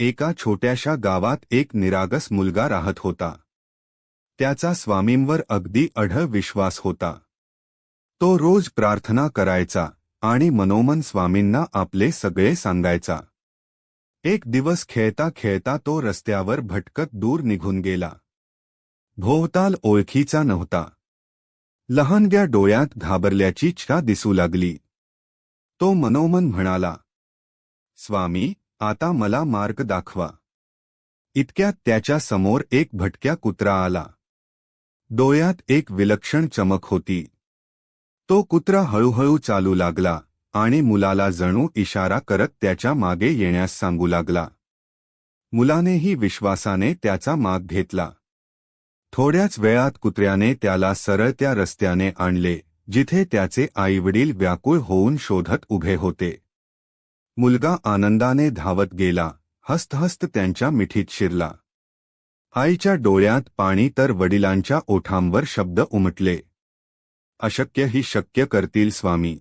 एका छोट्याशा गावात एक निरागस मुलगा राहत होता. त्याचा स्वामींवर अगदी अढळ विश्वास होता. तो रोज प्रार्थना करायचा आणि मनोमन स्वामींना आपले सगळे सांगायचा. एक दिवस खेळता खेळता तो रस्त्यावर भटकत दूर निघून गेला. भोवताल ओळखीचा नव्हता. लहानग्या डोळ्यात घाबरल्याची छा दिसू लागली. तो मनोमन म्हणाला स्वामी आता मला मार्ग दाखवा. इतक्यात त्याच्यासमोर एक भटक्या कुत्रा आला. डोळ्यात एक विलक्षण चमक होती. तो कुत्रा हळूहळू चालू लागला आणि मुलाला जणू इशारा करत त्याच्यामागे येण्यास सांगू लागला. मुलानेही विश्वासाने त्याचा माग घेतला. थोड्याच वेळात कुत्र्याने त्याला सरळ त्या रस्त्याने आणले जिथे त्याचे आईवडील व्याकुळ होऊन शोधत उभे होते. मुलगा आनंदाने धावत गेला हस्तहस्त त्यांच्या मिठीत शिरला. आईच्या डोळ्यात पाणी तर वडिलांच्या ओठांवर शब्द उमटले. अशक्य ही शक्य करतील स्वामी.